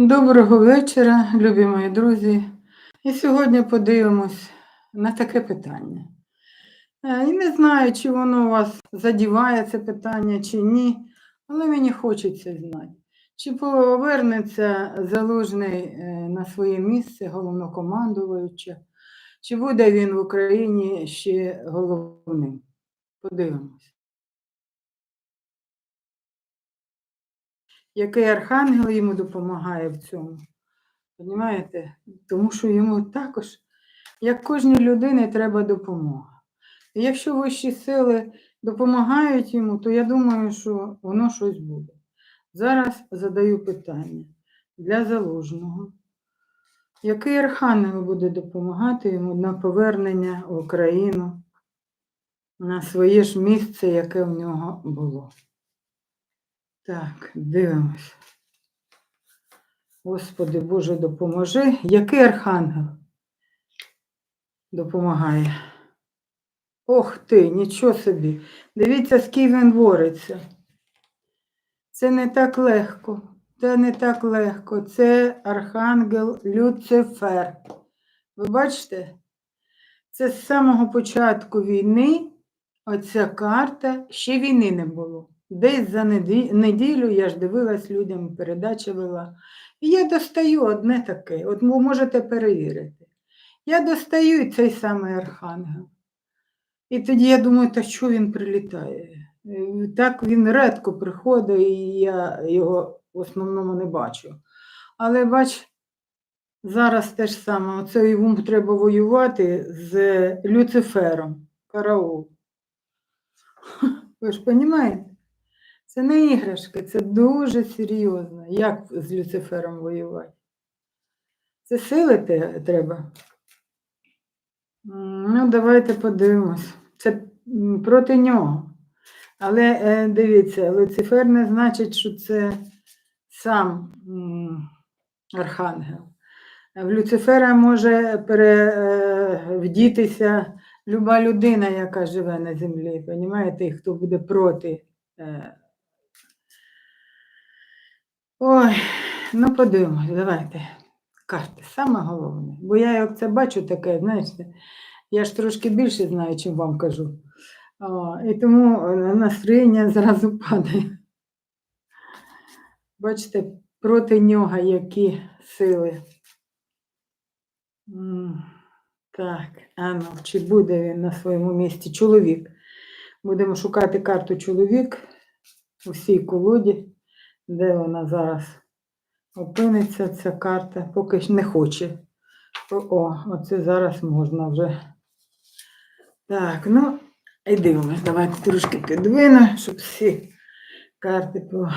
Доброго вечора, любі мої друзі. І сьогодні подивимось на таке питання. Е, І не знаю, чи воно у вас задіває це питання, чи ні, але мені хочеться знати, чи повернеться залужний е, на своє місце головнокомандуюча, чи буде він в Україні ще головним. Подивимось. Який архангел йому допомагає в цьому. Понімаєте? Тому що йому також, як кожній людині, треба допомога. І якщо вищі сили допомагають йому, то я думаю, що воно щось буде. Зараз задаю питання для залужного. Який архангел буде допомагати йому на повернення в Україну на своє ж місце, яке в нього було? Так, дивимось. Господи Боже, допоможи. Який архангел допомагає? Ох ти, нічого собі. Дивіться, з ким він бореться. Це не так легко. Це не так легко. Це архангел Люцифер. Ви бачите? Це з самого початку війни оця карта, ще війни не було. Десь за неділю я ж дивилась людям, передачі вела. І я достаю одне таке, от ви можете перевірити. Я достаю і цей самий архангел. І тоді я думаю, та що він прилітає? Е, Так він редко приходить, і я його в основному не бачу. Але бач, зараз те ж саме, оце йому треба воювати з Люцифером, караул. Ви ж розумієте? Це не іграшки, це дуже серйозно. Як з Люцифером воювати? Це сили треба. Ну, давайте подивимось. Це проти нього. Але е, дивіться, Люцифер не значить, що це сам архангел. В Люцифера може перевдітися люба людина, яка живе на землі. Понімаєте, і хто буде проти. Ой, ну подивимось, давайте. Карти, саме головне. Бо я як це бачу таке, знаєте, я ж трошки більше знаю, чим вам кажу. О, і тому е, настроєння зразу падає. Бачите, проти нього які сили. Так, а ну, чи буде він на своєму місці чоловік? Будемо шукати карту чоловік у всій колоді, де вона зараз опиниться, ця карта, поки не хоче. О, оце зараз можна вже. Так, ну, і дивимось. Давайте трошки підвину, щоб всі карти по...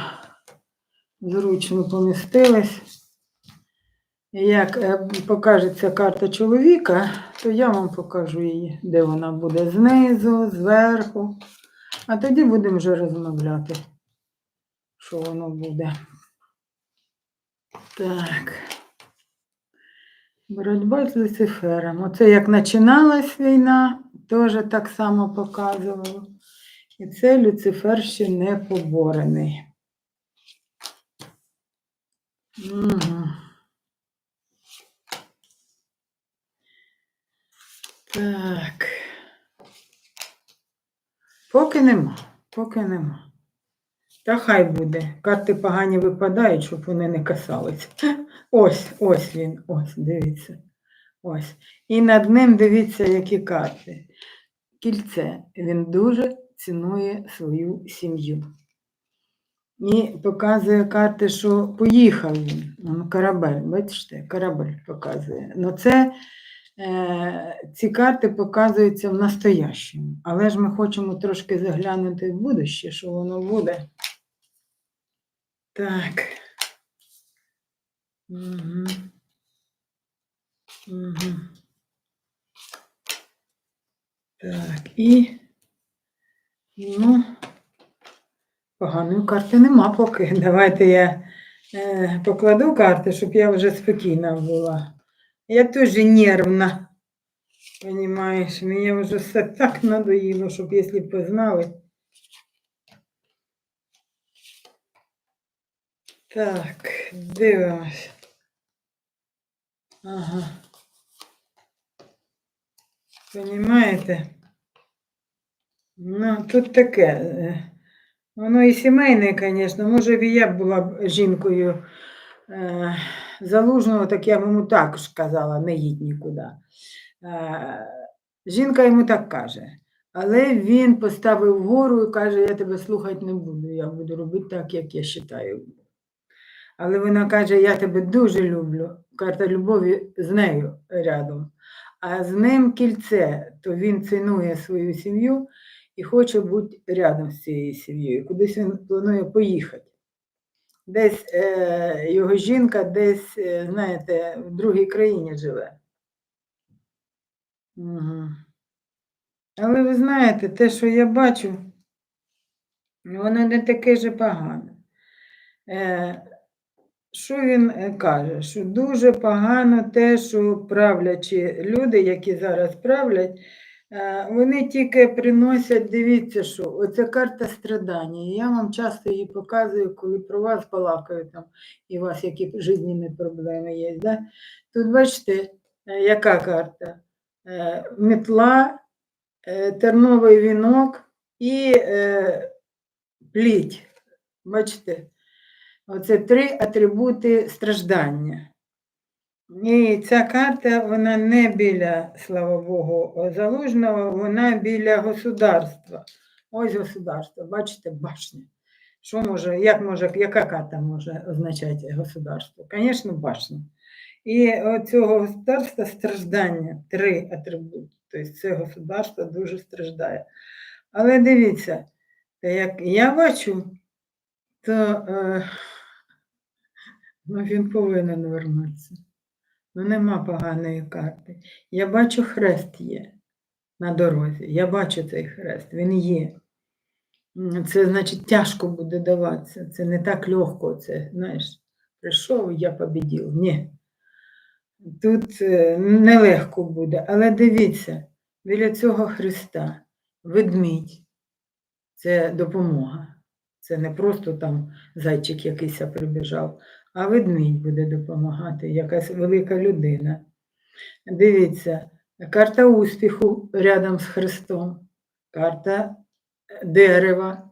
зручно помістились. Як е, покажеться карта чоловіка, то я вам покажу її, де вона буде знизу, зверху. А тоді будемо вже розмовляти, що воно буде. Так. Боротьба з Люцифером. Оце як починалась війна, теж так само показувало. І це Люцифер ще не поборений. Угу. Так. Поки нема, поки нема. Та хай буде. Карти погані випадають, щоб вони не касалися. Ось, ось він, ось, дивіться. Ось. І над ним дивіться, які карти. Кільце. Він дуже цінує свою сім'ю. І показує карти, що поїхав він. Корабель, бачите, корабель показує. Ну, це е, ці карти показуються в настоящому. Але ж ми хочемо трошки заглянути в будуще, що воно буде. Так. Угу. Угу. Так, і ну, поганої карти нема поки. Давайте я е, покладу карти, щоб я вже спокійна була. Я теж нервна. Понимаєш, мені вже все так надоїло, щоб якщо б ви знали. Так, дивимось. Ага. Понімаєте? Ну, тут таке. е, Воно і сімейне, звісно. Може і я була б жінкою е, залужного, так я б йому також казала, не їдь нікуди. Е, жінка йому так каже. Але він поставив вгору і каже, я тебе слухати не буду, я буду робити так, як я вважаю. Але вона каже, я тебе дуже люблю. Карта любові з нею рядом. А з ним кільце, то він цінує свою сім'ю і хоче бути рядом з цією сім'єю. Кудись він планує поїхати. Десь е, його жінка десь, е, знаєте, в другій країні живе. Угу. Але ви знаєте, те, що я бачу, воно не таке ж і погане. Е, що він е, каже? Що дуже погано те, що правлячі люди, які зараз правлять, е, вони тільки приносять, дивіться, що оця карта страдання. Я вам часто її показую, коли про вас балакаю там, і у вас які жизненні проблеми є. Да? Тут бачите, е, яка карта? Метла, терновий вінок і пліть. Бачите? Оце три атрибути страждання. І ця карта, вона не біля, слава Богу, залужного, вона біля государства. Ось государство, бачите, башня. Що може, як може, яка карта може означати государство? Звісно, башня. І цього государства страждання, три атрибути. Тобто це государство дуже страждає. Але дивіться, як я бачу, то е, ну, він повинен вернутися. Ну, нема поганої карти. Я бачу, хрест є на дорозі. Я бачу цей хрест, він є. Це значить тяжко буде даватися. Це не так легко. Це, знаєш, прийшов, я побідів. Ні. Тут е, нелегко буде. Але дивіться, біля цього Христа ведмідь це допомога. Це не просто там зайчик якийсь прибіжав, а ведмідь буде допомагати, якась велика людина. Дивіться, карта успіху рядом з Христом, карта е, дерева.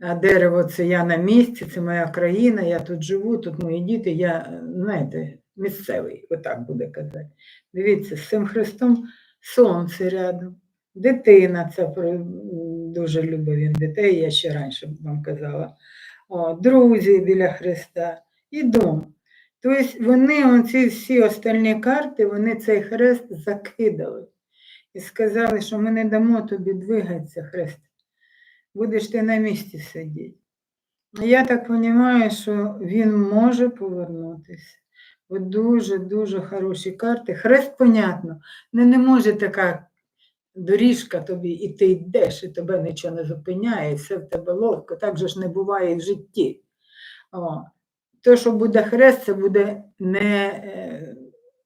А дерево це я на місці, це моя країна, я тут живу, тут мої діти, я, е, знаєте, місцевий, отак буде казати. Дивіться, з цим Христом сонце рядом, дитина, м, дуже любить він дітей, я ще раніше вам казала. О, друзі біля Христа і дом. Тобто вони, оці всі остальні карти, вони цей хрест закидали і сказали, що ми не дамо тобі двигатися, хрест. Будеш ти на місці сидіти. Я так розумію, що він може повернутися. Дуже-дуже хороші карти. Хрест, понятно, не, не може така доріжка тобі, і ти йдеш, і тебе нічого не зупиняє, і все в тебе ловко. Так же ж не буває в житті. О. То, що буде хрест, це буде не е,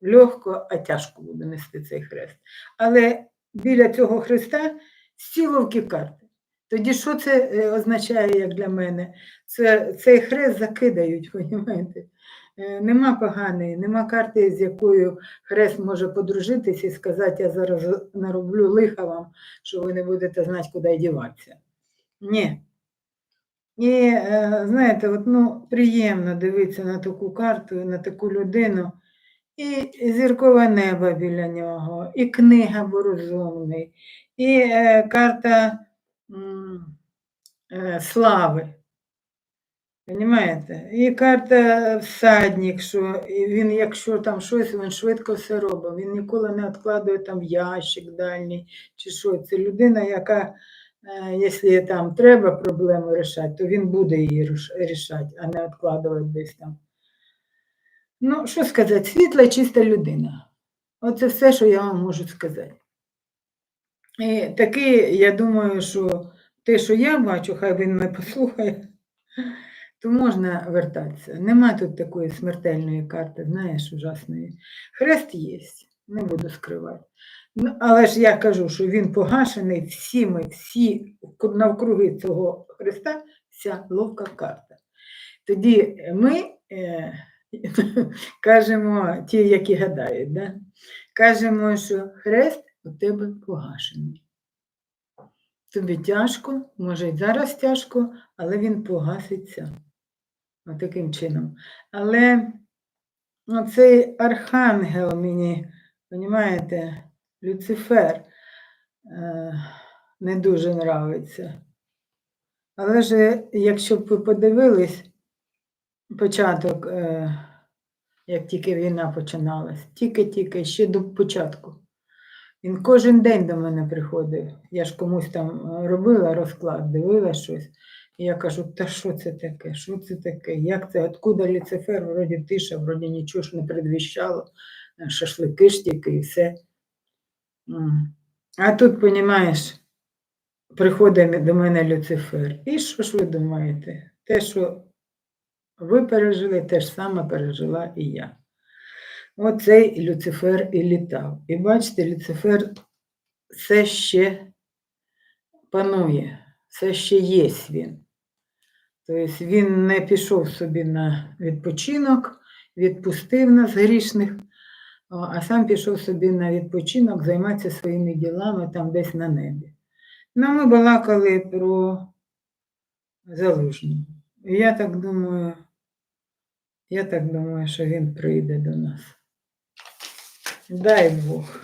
легко, а тяжко буде нести цей хрест. Але біля цього хреста стіловки карти. Тоді що це е, означає, як для мене? Це, цей хрест закидають, розумієте? Е, Нема поганої, нема карти, з якою хрест може подружитись і сказати, я зараз нароблю лиха вам, що ви не будете знати, куди діватися. Ні. І е, знаєте, от, ну, приємно дивитися на таку карту, на таку людину, і зіркове небо біля нього, і книга Борозумний, і е, карта слави. Понімаєте? І карта всадник, що він, якщо там щось, він швидко все робить. Він ніколи не відкладує там ящик дальній чи що. Це людина, яка, е, якщо там треба проблему рішати, то він буде її рішати, а не відкладувати десь там. Ну, що сказати, світла і чиста людина. Оце все, що я вам можу сказати. І такий, я думаю, що те, що я бачу, хай він мене послухає, то можна вертатися. Нема тут такої смертельної карти, знаєш, ужасної. Хрест є, не буду скривати. Ну, але ж я кажу, що він погашений, всі ми, всі навкруги цього хреста, вся ловка карта. Тоді ми е, кажемо, ті, які гадають, да? кажемо, що хрест у тебе погашений. Тобі тяжко, може і зараз тяжко, але він погаситься. Отаким чином. Але оцей архангел мені, розумієте, Люцифер е, не дуже нравиться. Але ж, якщо б ви подивились початок, е, як тільки війна починалась, тільки-тільки ще до початку. Він кожен день до мене приходив. Я ж комусь там робила розклад, дивила щось. Я кажу, та що це таке? Що це таке? Як це? Откуда Люцифер? Вроді тиша, вроді нічого ж не предвіщало. Е, Шашлики ж тільки і все. А тут, понімаєш, приходить до мене Люцифер. І що ж ви думаєте? Те, що ви пережили, те ж саме пережила і я. Оцей Люцифер і літав. І бачите, Люцифер все ще панує, все ще є він. Тобто він не пішов собі на відпочинок, відпустив нас грішних, а сам пішов собі на відпочинок займатися своїми ділами там десь на небі. Ну, ми балакали про залужну. Я так думаю, я так думаю, що він прийде до нас. Дай Бог.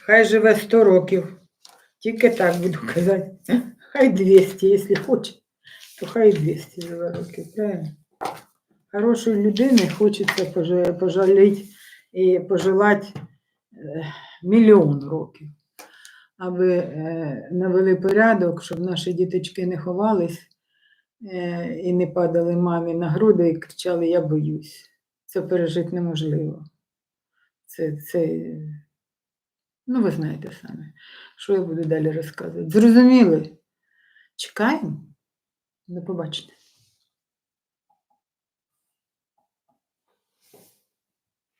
Хай живе 100 років. Тільки так буду казати. Хай 200, якщо хоче, то хай 200 живе років, правильно? Хорошої людини хочеться пожа- пожаліти і пожелати е, мільйон років, аби е, навели порядок, щоб наші діточки не ховались е, і не падали мамі на груди і кричали Я боюсь. Це пережити неможливо. Це, це, ну, ви знаєте самі, що я буду далі розказувати. Зрозуміли? Чекаємо. До побачення.